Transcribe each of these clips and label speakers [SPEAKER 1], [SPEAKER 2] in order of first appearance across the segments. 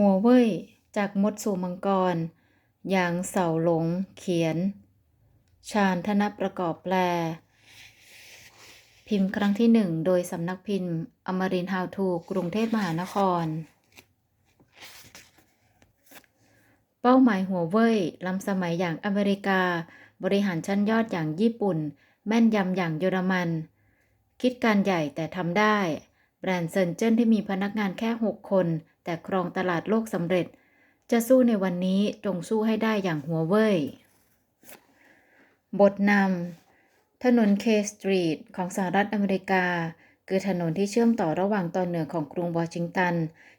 [SPEAKER 1] หัวเว่ยจากมดสู่มังกร อย่างเสาหลงเขียน ชาญธนประกอบแปล พิมพ์ครั้งที่หนึ่งโดยสำนักพิมพ์ อมรินทร์ฮาวทูกรุงเทพมหานคร เป้าหมายหัวเว่ยล้ำสมัยอย่างอเมริกา บริหารชั้นยอดอย่างญี่ปุ่น แม่นยำอย่างเยอรมัน คิดการใหญ่แต่ทำได้ แบรนด์เซนเจิ้นที่มีพนักงานแค่ 6 คน แต่ครองตลาดโลกสำเร็จ จะสู้ในวันนี้จงสู้ให้ได้อย่างหัวเว่ย บทนำถนนเคสตรีทของสหรัฐอเมริกา คือถนนที่เชื่อมต่อระหว่างตอนเหนือของกรุงวอชิงตัน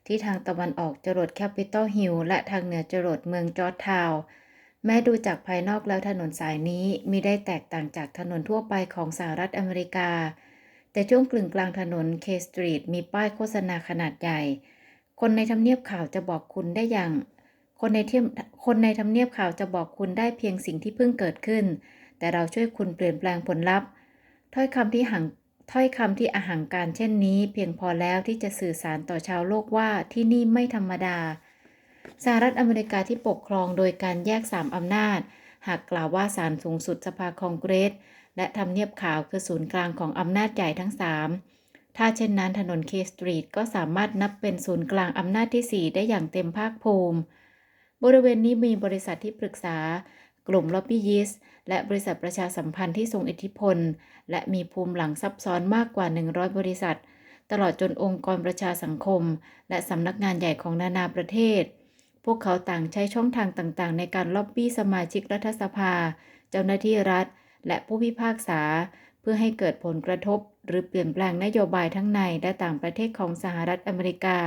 [SPEAKER 1] ที่ทางตะวันออกจรดแคปิตอลฮิลล์และทางเหนือจรดเมืองจอร์จทาวน์แม้ดูจากภายนอกแล้วถนนสายนี้มีได้แตกต่างจากถนนทั่วไปของสหรัฐอเมริกา แต่ช่วงกลึงกลางถนนเคสตรีทมีป้ายโฆษณาขนาดใหญ่ คนในทำเนียบข่าวจะบอกคุณได้อย่าง คนในเทียมคนในทำเนียบข่าวจะบอกคุณได้เพียงสิ่งที่เพิ่งเกิดขึ้น แต่เราช่วยคุณเปลี่ยนแปลงผลลัพธ์ถ้อยคำที่หังถ้อยคำที่อาหังการเช่นนี้ เพียงพอแล้วที่จะสื่อสารต่อชาวโลกว่าที่นี่ไม่ธรรมดาสหรัฐอเมริกาที่ปกครองโดยการแยกสามอำนาจ หากกล่าวว่าศาลสูงสุดสภาคองเกรส และทำเนียบขาวคือศูนย์กลางของอำนาจใหญ่ทั้งสาม ถ้าเช่นนั้นถนนเคสตรีทก็สามารถนับเป็นศูนย์กลางอำนาจที่ 4 ได้อย่างเต็มภาคภูมิ บริเวณนี้มีบริษัทที่ปรึกษา กลุ่มล็อบบี้ยิสและบริษัทประชาสัมพันธ์ที่ทรงอิทธิพล และมีภูมิหลังซับซ้อนมากกว่า 100 บริษัท ตลอดจนองค์กรประชาสังคม และสำนักงานใหญ่ของนานาประเทศ พวกเขาต่างใช้ช่องทางต่างๆ ในการล็อบบี้สมาชิกรัฐสภา เจ้าหน้าที่รัฐ และผู้พิพากษา เพื่อให้เกิดผลกระทบ หรือเปลี่ยนแปลงนโยบายทั้งในและต่างประเทศของสหรัฐอเมริกา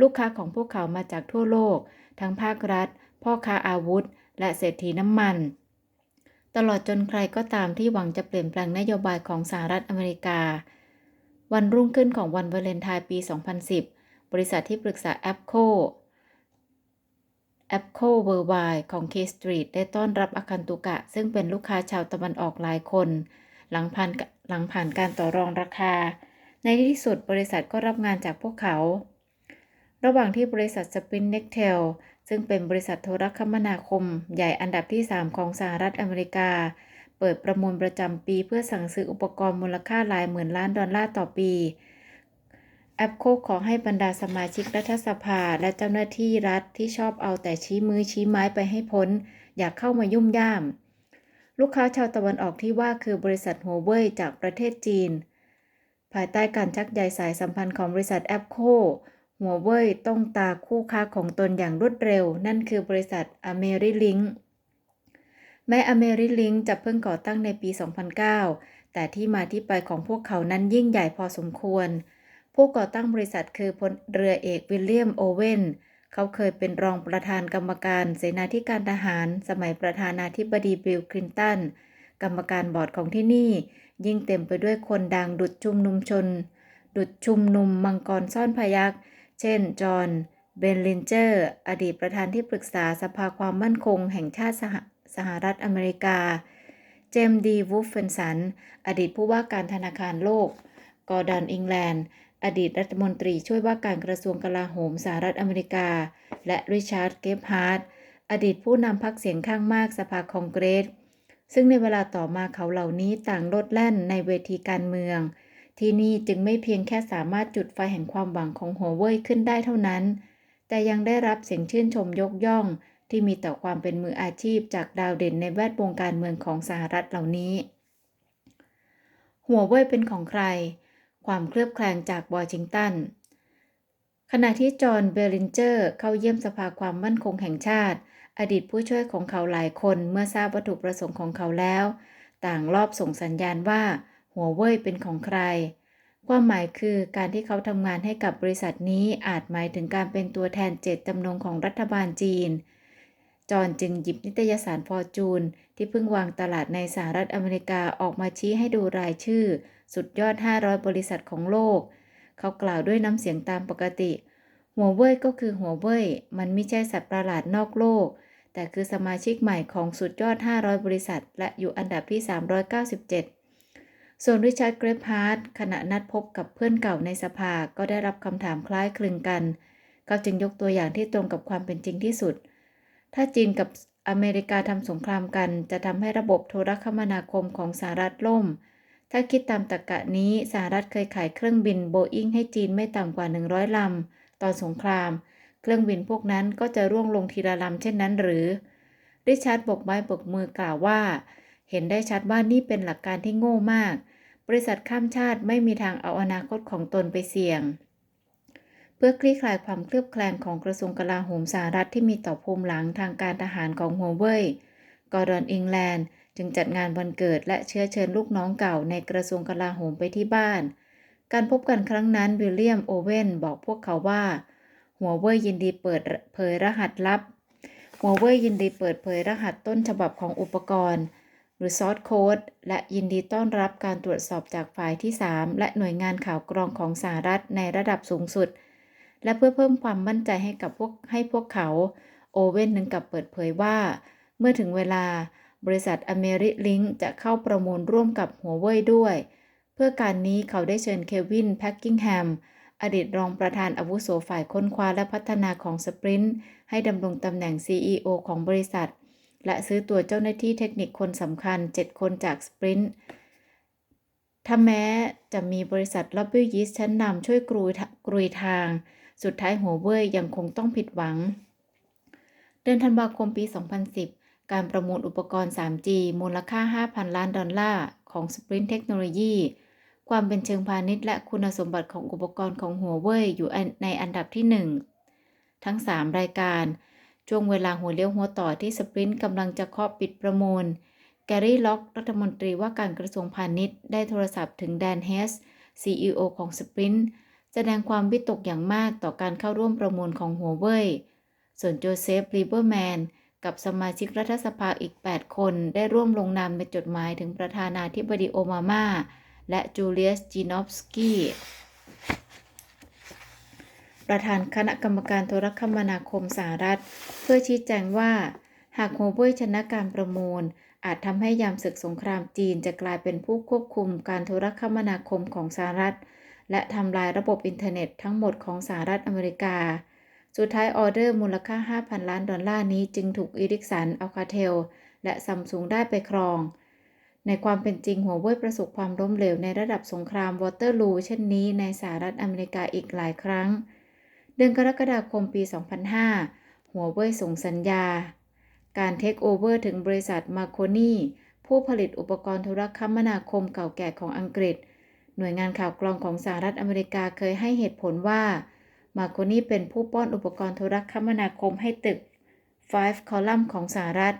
[SPEAKER 1] ลูกค้าของพวกเขามาจากทั่วโลก ทั้งภาครัฐ พ่อค้าอาวุธ และเศรษฐีน้ำมัน ตลอดจนใครก็ตามที่หวังจะเปลี่ยนแปลงนโยบายของสหรัฐอเมริกา วันรุ่งขึ้นของวันวาเลนไทน์ปี 2010 บริษัทที่ปรึกษาแอปโคแอปโคเวอร์ไวของ K Street ได้ต้อนรับอาคันตุกะ ซึ่งเป็นลูกค้าชาวตะวันออกหลายคน หลังผ่าน หลังผ่านการต่อรองราคา ในที่สุดบริษัทก็รับงานจากพวกเขา ระหว่างที่บริษัทสปินเน็กเทลซึ่งเป็นบริษัทโทรคมนาคม ใหญ่อันดับที่ 3 ของสหรัฐอเมริกา เปิดประมูลประจำปีเพื่อสั่งซื้ออุปกรณ์มูลค่าหลายหมื่นล้านดอลลาร์ต่อปีแอปโคขอให้บรรดาสมาชิกรัฐสภาและเจ้าหน้าที่รัฐที่ชอบเอาแต่ชี้มือชี้ไม้ไปให้พ้น อยากเข้ามายุ่มย่าม ลูกค้าชาวตะวันออกที่ว่าคือบริษัทหัวเว่ยจากประเทศจีน ภายใต้การชักใยสายสัมพันธ์ของบริษัทแอปโคหัวเว่ยต้องตาคู่ค้าของตนอย่างรวดเร็ว นั่นคือบริษัทอเมริลิงแม้อเมริลิงจะเพิ่งก่อตั้งในปี 2009 แต่ที่มาที่ไปของพวกเขานั้นยิ่งใหญ่พอสมควร ผู้ก่อตั้งบริษัทคือพลเรือเอกวิลเลียมโอเวน เขาเคยเป็นรองประธานกรรมการเสนาธิการทหาร สมัยประธานาธิบดีบิลคลินตัน กรรมการบอร์ดของที่นี่ ยิ่งเต็มไปด้วยคนดังดุดชุมนุมชน ดุดชุมนุมมังกรซ่อนพยักเช่น จอห์น เบนลินเจอร์ อดีตประธานที่ปรึกษาสภาความมั่นคงแห่งชาติสหสหรัฐอเมริกา เจมส์ดีวูฟเฟนสัน อดีตผู้ว่าการธนาคารโลก กอร์ดอน อิงแลนด์ อดีตรัฐมนตรีช่วยว่าการกระทรวงกลาโหมสหรัฐอเมริกา และริชาร์ด เกฟฮาร์ดอดีตผู้นำพรรคเสียงข้างมากสภาคองเกรส ซึ่งในเวลาต่อมาเขาเหล่านี้ต่างลดแล่นในเวทีการเมือง ที่นี่จึงไม่เพียงแค่สามารถจุดไฟแห่งความหวังของหัวเว่ยขึ้นได้เท่านั้น แต่ยังได้รับเสียงชื่นชมยกย่อง ที่มีต่อความเป็นมืออาชีพจากดาวเด่นในแวดวงการเมืองของสหรัฐเหล่านี้ หัวเว่ยเป็นของใคร ความเคลือบแคลงจากวอชิงตัน ขณะที่จอห์นเบลินเจอร์เข้าเยี่ยมสภาความมั่นคงแห่งชาติ อดีตผู้ช่วยของเขาหลายคนเมื่อทราบวัตถุประสงค์ของเขาแล้ว ต่างรอบส่งสัญญาณว่า หัวเว่ยเป็นของใคร ความหมายคือการที่เขาทำงานให้กับบริษัทนี้อาจหมายถึงการเป็นตัวแทนเจตจำนงของรัฐบาลจีนจอห์นจึงหยิบนิตยสารฟอร์จูน ที่เพิ่งวางตลาดในสหรัฐอเมริกาออกมาชี้ให้ดูรายชื่อ สุดยอด 500 บริษัทของโลก เขากล่าวด้วยน้ำเสียงตามปกติ หัวเว่ยก็คือหัวเว่ย มันไม่ใช่สัตว์ประหลาดนอกโลก แต่คือสมาชิกใหม่ของสุดยอด 500 บริษัท และอยู่อันดับที่ 397 ส่วนริชาร์ด เกรฟฮาร์ดขณะนัดพบกับเพื่อนเก่าในสภา ก็ได้รับคำถามคล้ายคลึงกัน เขาจึงยกตัวอย่างที่ตรงกับความเป็นจริงที่สุด ถ้าจีนกับอเมริกาทำสงครามกัน จะทำให้ระบบโทรคมนาคมของสหรัฐล่ม ถ้าคิดตามตรรกะนี้สหรัฐเคยขายเครื่องบินโบอิงให้จีนไม่ต่ำกว่า 100 ลำ ตอนสงคราม เครื่องบินพวกนั้นก็จะร่วงลงทีละลำเช่นนั้นหรือ ริชาร์ดบกไม้บกมือกล่าวว่า เห็นได้ชัดว่านี่เป็นหลักการที่โง่มาก บริษัทข้ามชาติไม่มีทางเอาอนาคตของตนไปเสี่ยง เพื่อคลี่คลายความเคลือบแคลงของกระทรวงกลาโหมสหรัฐที่มีต่อภูมิหลังทางการทหารของหัวเว่ยกอร์ดอนอิงแลนด์ จึงจัดงานวันเกิดและเชื้อเชิญลูกน้องเก่าในกระทรวงกลาโหมไปที่บ้าน การพบกันครั้งนั้นวิลเลียมโอเว่นบอกพวกเขาว่า หัวเว่ยยินดีเปิดเผยรหัสลับ หัวเว่ยยินดีเปิดเผยรหัสต้นฉบับของอุปกรณ์ หรือ Source Code และยินดีต้อนรับการตรวจสอบจากฝ่ายที่ 3 และหน่วยงานข่าวกรองของสหรัฐในระดับสูงสุด และเพื่อเพิ่มความมั่นใจให้กับพวกให้พวกเขา โอเว่นถึงกับเปิดเผยว่า เมื่อถึงเวลา บริษัทอเมริลิงจะเข้าประมูลร่วมกับหัวเว่ยด้วย เพื่อการนี้เขาได้เชิญเควินแพ็กกิงแฮมอดีตรองประธานอาวุโสฝ่ายค้นคว้าและพัฒนาของสปรินต์ให้ดำรงตำแหน่ง CEO ของบริษัท และซื้อตัวเจ้าหน้าที่เทคนิคคนสำคัญ 7 คนจากสปรินต์ถ้าแม้จะมีบริษัทล็อบบี้ยิสชั้นนำช่วยกรุยกรุยทาง สุดท้ายหัวเว่ยยังคงต้องผิดหวัง เดือนธันวาคมปี 2010 การประมูลอุปกรณ์ 3G มูลค่า 5,000 ล้านดอลลาร์ของ Sprint Technology ความเป็นเชิงพาณิชย์และคุณสมบัติของอุปกรณ์ของหัวเว่ยอยู่ในอันดับที่ 1 ทั้ง 3 รายการ ช่วงเวลาหัวเลี้ยวหัวต่อที่สปรินต์กำลังจะเคาะปิดประมูล แกรี่ล็อก รัฐมนตรีว่าการกระทรวงพาณิชย์ ได้โทรศัพท์ถึงแดนเฮส CEO ของสปรินต์แสดงความวิตกอย่างมากต่อการเข้าร่วมประมูลของหัวเว่ยส่วนโจเซฟลีเบอร์แมน กับสมาชิกรัฐสภาอีก 8 คนได้ร่วมลงนามในจดหมายถึงประธานาธิบดีโอบามา และจูเลียสจีนอฟสกี้ประธานคณะกรรมการโทรคมนาคมสหรัฐ เพื่อชี้แจงว่า หากโฮเว่ยชนะการประมูล อาจทำให้ยามศึกสงครามจีนจะกลายเป็นผู้ควบคุมการโทรคมนาคมของสหรัฐ และทำลายระบบอินเทอร์เน็ตทั้งหมดของสหรัฐอเมริกา สุดท้ายออเดอร์มูลค่า 5,000 ล้านดอลลาร์นี้จึงถูกอีริกสัน อัลคาเทล และซัมซุงได้ไปครอง ในความเป็นจริงหัวเว่ยประสบความล้มเหลวในระดับสงครามวอเตอร์ลูเช่นนี้ในสหรัฐอเมริกาอีกหลายครั้ง เดือนกรกฎาคมปี 2005 หัวเว่ยส่งสัญญา การเทคโอเวอร์ถึงบริษัทมาโคนีผู้ผลิตอุปกรณ์โทรคมนาคมเก่าแก่ของอังกฤษ หน่วยงานข่าวกรองของสหรัฐอเมริกาเคยให้เหตุผลว่า มาโคนีเป็นผู้ป้อนอุปกรณ์โทรคมนาคมให้ตึก Five Column ของสหรัฐ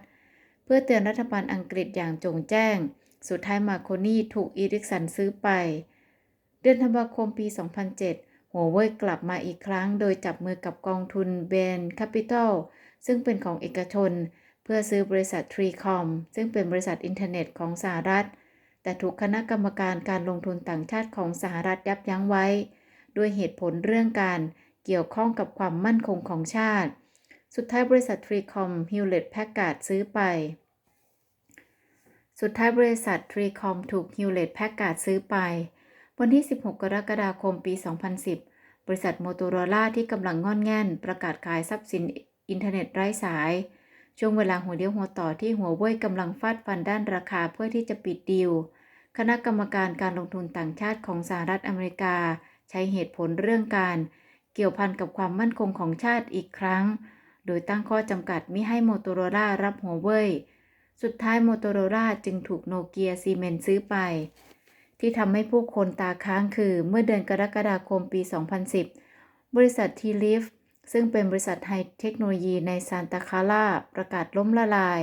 [SPEAKER 1] เพื่อเตือนรัฐบาลอังกฤษอย่างจงแจ้ง สุดท้ายมาโคนีถูกอีริกสันซื้อไป เดือนธันวาคมปี 2007 หัวเว่ยกลับมาอีกครั้ง โดยจับมือกับกองทุนเบนแคปิตอลซึ่งเป็นของเอกชน เพื่อซื้อบริษัททรีคอมซึ่งเป็นบริษัทอินเทอร์เน็ตของสหรัฐ แต่ถูกคณะกรรมการการลงทุนต่างชาติของสหรัฐยับยั้งไว้ ด้วยเหตุผลเรื่องการ เกี่ยวข้องกับความมั่นคงของชาติ สุดท้ายบริษัททรีคอมฮิวเลตแพคการ์ดซื้อไป สุดท้ายบริษัททรีคอมถูกฮิวเลตแพคการ์ดซื้อไป วันที่ 16 กรกฎาคมปี 2010 บริษัทโมโตโรล่าที่กำลังงอนแง่น ประกาศขายทรัพย์สินอินเทอร์เน็ตไร้สาย ช่วงเวลาหัวเดียวหัวต่อที่หัวเว่ยกำลังฟาดฟันด้านราคาเพื่อที่จะปิดดีลคณะกรรมการการลงทุนต่างชาติของสหรัฐอเมริกา ใช้เหตุผลเรื่องการ เกี่ยวพันกับความมั่นคงของชาติอีกครั้ง โดยตั้งข้อจำกัดมิให้โมโตโรล่ารับหัวเว่ยสุดท้ายโมโตโรล่าจึงถูกโนเกียซีเมนซื้อไป ที่ทำให้ผู้คนตาค้างคือเมื่อเดือนกรกฎาคมปี 2010 บริษัททีลิฟซึ่งเป็นบริษัทไฮเทคโนโลยีในซานตาคาร่าประกาศล้มละลาย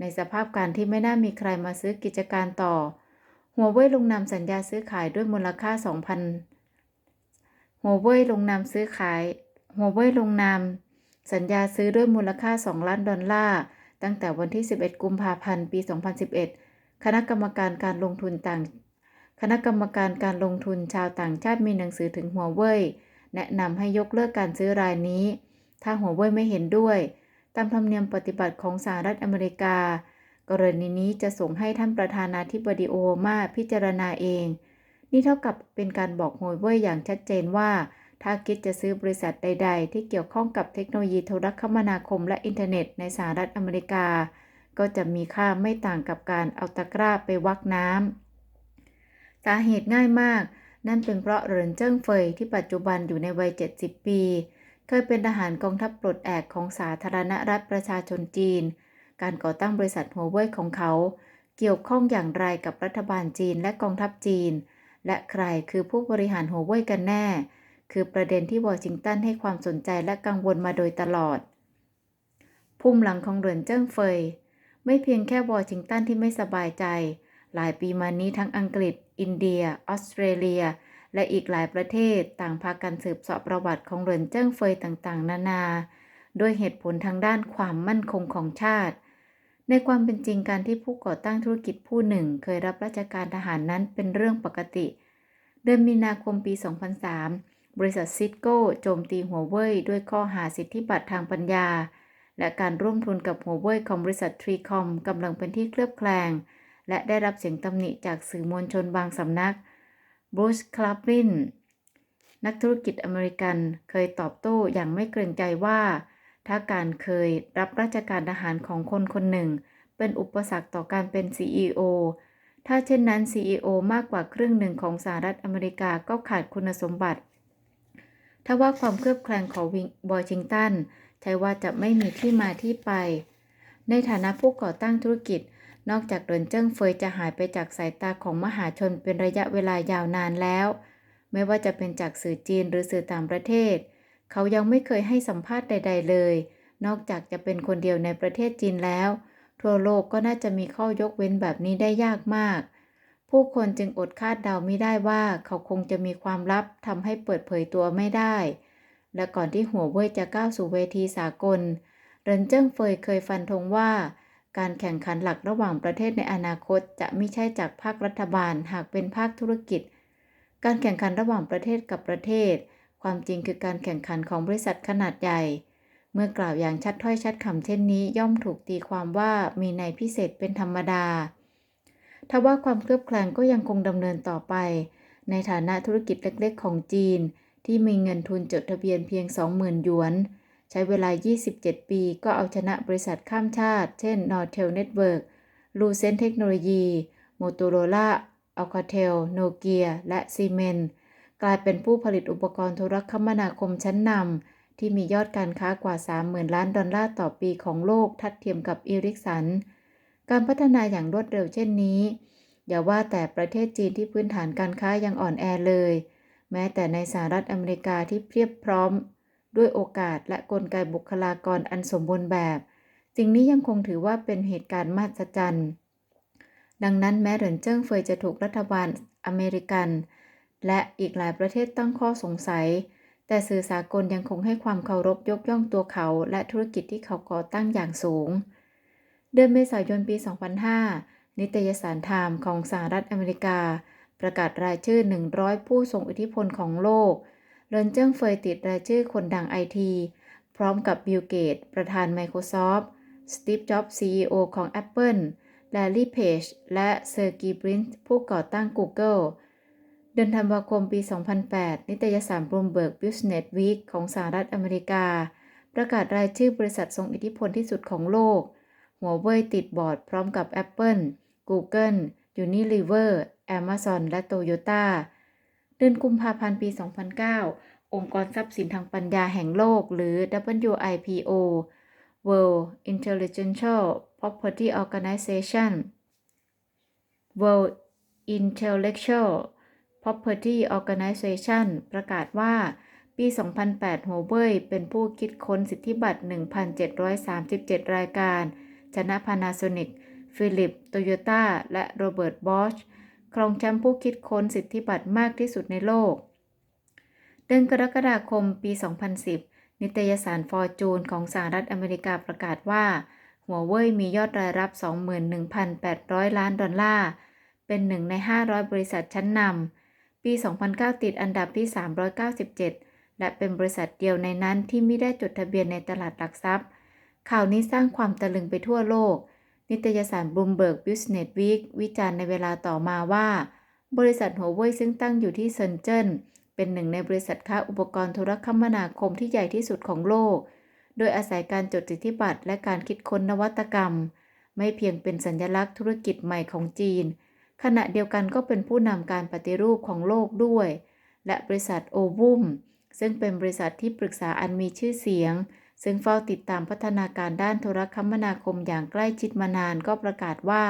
[SPEAKER 1] ในสภาพการที่ไม่น่ามีใครมาซื้อกิจการต่อ หัวเว่ยลงนามสัญญาซื้อขายด้วยมูลค่า 2,000 หัวเว่ยลงนามซื้อขาย หัวเว่ยลงนามสัญญาซื้อด้วยมูลค่า 2 ล้านดอลลาร์ ตั้งแต่วันที่ 11 กุมภาพันธ์ ปี 2011 คณะกรรมการการลงทุนต่าง คณะกรรมการการลงทุนชาวต่างชาติมีหนังสือถึงหัวเว่ยแนะนำให้ยกเลิกการซื้อรายนี้ ถ้าหัวเว่ยไม่เห็นด้วย ตามธรรมเนียมปฏิบัติของสหรัฐอเมริกา กรณีนี้จะส่งให้ท่านประธานาธิบดีโอบามาพิจารณาเอง นี่เท่ากับเป็นการบอกหัวเว่ยอย่างชัดเจนว่า ถ้าคิดจะซื้อบริษัทใด ๆ ที่เกี่ยวข้องกับเทคโนโลยีโทรคมนาคมและอินเทอร์เน็ตในสหรัฐอเมริกา ก็จะมีค่าไม่ต่างกับการเอาตะกร้าไปวักน้ำสาเหตุง่ายมาก นั่นเป็นเพราะเหรินเจิ้งเฟยที่ปัจจุบันอยู่ในวัย 70 ปี เคยเป็นทหารกองทัพปลดแอกของสาธารณรัฐประชาชนจีน การก่อตั้งบริษัทหัวเว่ยของเขา เกี่ยวข้องอย่างไรกับรัฐบาลจีนและกองทัพจีน และใครคือผู้บริหารหัวเว่ยกันแน่ คือประเด็นที่วอชิงตันให้ความสนใจและกังวลมาโดยตลอด ภูมิหลังของเหรินเจิ้งเฟย ไม่เพียงแค่วอชิงตันที่ไม่สบายใจ หลายปีมานี้ทั้งอังกฤษ อินเดีย ออสเตรเลีย และอีกหลายประเทศต่างพากันสืบสาะประวัติของเหรินเจิ้งเฟยต่างๆ นานา ด้วยเหตุผลทางด้านความมั่นคงของชาติ ในความเป็นจริงการที่ผู้ก่อตั้งธุรกิจผู้หนึ่ง เคยรับราชการทหารนั้นเป็นเรื่องปกติ เดือนมีนาคมปี 2003 บริษัทซิสโก้โจมตีหัวเว่ยด้วยข้อหาสิทธิบัตรทางปัญญา และการร่วมทุนกับหัวเว่ยของบริษัททรีคอมกำลังเป็นที่เคลือบแคลง และได้รับเสียงตำหนิจากสื่อมวลชนบางสำนักบรูซคลาปลินนักธุรกิจอเมริกันเคยตอบโต้อย่างไม่เกรงใจว่า ถ้าการเคยรับราชการทหารของคนคนหนึ่ง เป็นอุปสรรคต่อการเป็น CEO ถ้าเช่นนั้น CEO มากกว่าครึ่งหนึ่งของสหรัฐอเมริกาก็ขาดคุณสมบัติ ถ้าว่าความเคลือบแคลงของวอชิงตันใช่ว่าจะไม่มีที่มาที่ไป ในฐานะผู้ก่อตั้งธุรกิจ นอกจากเรินเจิ้งเฟยจะหายไปจากสายตาของมหาชนเป็นระยะเวลายาวนานแล้ว ไม่ว่าจะเป็นจากสื่อจีนหรือสื่อต่างประเทศ เขายังไม่เคยให้สัมภาษณ์ใด ๆ เลย นอกจากจะเป็นคนเดียวในประเทศจีนแล้ว ทั่วโลกก็น่าจะมีข้อยกเว้นแบบนี้ได้ยากมาก ผู้คนจึงอดคาดเดาไม่ได้ว่าเขาคงจะมีความลับทำให้เปิดเผยตัวไม่ได้ และก่อนที่หัวเว่ยจะก้าวสู่เวทีสากลเรินเจิ้งเฟยเคยฟันธงว่าการแข่งขันหลักระหว่างประเทศในอนาคตจะไม่ใช่จากภาครัฐบาลหากเป็นภาคธุรกิจ การแข่งขันระหว่างประเทศกับประเทศ ความจริงคือการแข่งขันของบริษัทขนาดใหญ่ เมื่อกล่าวอย่างชัดถ้อยชัดคำเช่นนี้ย่อมถูกตีความว่ามีในพิเศษเป็นธรรมดา ทว่าความเคลือบแคลงก็ยังคงดำเนินต่อไป ในฐานะธุรกิจเล็กๆ ของจีน ที่มีเงินทุนจดทะเบียนเพียง 20,000 หยวน ใช้เวลา 27 ปีก็เอาชนะบริษัทข้ามชาติ เช่น Nortel Network Lucent Technology Motorola Alcatel Nokia และ Siemens กลายเป็นผู้ผลิตอุปกรณ์โทรคมนาคมชั้นนำที่มียอดการค้ากว่า 30,000 ล้านดอลลาร์ต่อปีของโลกทัดเทียมกับอีริกสัน การพัฒนาอย่างรวดเร็วเช่นนี้ อย่าว่าแต่ประเทศจีนที่พื้นฐานการค้ายังอ่อนแอเลย แม้แต่ในสหรัฐอเมริกาที่เพียบพร้อม ด้วยโอกาสและกลไกบุคลากรอันสมบูรณ์แบบสิ่งนี้ยังคงถือว่าเป็นเหตุการณ์มหัศจรรย์ ดังนั้นแม้เหรินเจิ้งเฟยจะถูกรัฐบาลอเมริกัน และอีกหลายประเทศตั้งข้อสงสัย แต่สื่อสากลยังคงให้ความเคารพยกย่องตัวเขา และธุรกิจที่เขาก่อตั้งอย่างสูง เดือนเมษายนปี 2005 นิตยสารไทม์ของสหรัฐอเมริกา ประกาศรายชื่อ 100 ผู้ทรงอิทธิพลของโลกเรนเจิ้งเฟยติดรายชื่อคนดังไอที พร้อมกับบิลเกต ประธาน Microsoft สตีฟ จ็อบส์ CEO ของ Apple แลลี่เพจและเซอร์กีบรินท์ผู้ก่อตั้ง Google ดือนธันวาคมปี 2008 นิตยสาร Bloomberg Business Week ของสหรัฐอเมริกา ประกาศรายชื่อบริษัททรงอิทธิพลที่สุดของโลก หัวเว่ยติดบอร์ดพร้อมกับ Apple, Google, Unilever, Amazon และ Toyota เดือนกุมภาพันธ์ปี 2009 องค์กรทรัพย์สินทางปัญญาแห่งโลก หรือ WIPO World Intellectual Property Organization World Intellectual Property Organization ประกาศว่า ปี 2008หัวเว่ยเป็นผู้คิดค้นสิทธิบัตร 1,737 รายการ ชนะ Panasonic ฟิลิป โตโยต้า และโรเบิร์ต บอช ครองแชมป์ผู้คิดค้นสิทธิบัตรมากที่สุดในโลก เดือนกรกฎาคมปี 2010 นิตยสารฟอร์จูนของสหรัฐอเมริกาประกาศว่า หัวเว่ยมียอดรายรับ 21,800 ล้านดอลลาร์ เป็นหนึ่งใน 500 บริษัทชั้นนำ ปี 2009 ติดอันดับที่ 397 และเป็นบริษัทเดียวในนั้นที่ไม่ได้จดทะเบียนในตลาดหลักทรัพย์ ข่าวนี้สร้างความตะลึงไปทั่วโลก นิตยสาร Bloomberg Business Week วิจารณ์ในเวลาต่อมาว่า บริษัทหัวเว่ยซึ่งตั้งอยู่ที่เซินเจิ้นเป็นหนึ่งในบริษัทค้าอุปกรณ์โทรคมนาคมที่ใหญ่ที่สุดของโลก โดยอาศัยการจดสิทธิบัตรและการคิดค้นนวัตกรรม ไม่เพียงเป็นสัญลักษณ์ธุรกิจใหม่ของจีน ขณะเดียวกันก็เป็นผู้นำการปฏิรูปของโลกด้วย และบริษัทโอวุมซึ่งเป็นบริษัทที่ปรึกษาอันมีชื่อเสียง ซึ่งเฝ้าติดตามพัฒนาการด้านโทรคมนาคมอย่างใกล้ชิดมานานก็ประกาศว่า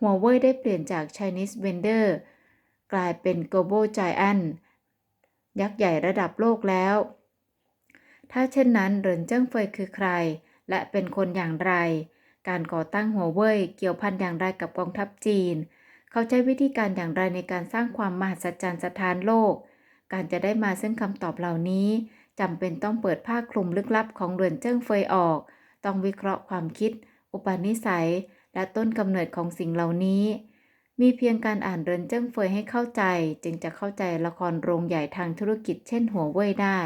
[SPEAKER 1] หัวเว่ยได้เปลี่ยนจาก Chinese vendor กลายเป็น global giant ยักษ์ใหญ่ระดับโลกแล้ว ถ้าเช่นนั้นเหรินเจิ้งเฟยคือใคร และเป็นคนอย่างไร การก่อตั้งหัวเว่ยเกี่ยวพันอย่างไรกับกองทัพจีน เขาใช้วิธีการอย่างไรในการสร้างความมหัศจรรย์สถานโลก การจะได้มาซึ่งคำตอบเหล่านี้จำเป็นต้องเปิดผ้าคลุมลึกลับของเหรินเจิ้งเฟยออก ต้องวิเคราะห์ความคิด อุปนิสัย และต้นกำเนิดของสิ่งเหล่านี้ มีเพียงการอ่านเรินเจิ้งเฟยให้เข้าใจ จึงจะเข้าใจละครโรงใหญ่ทางธุรกิจเช่นหัวเว่ยได้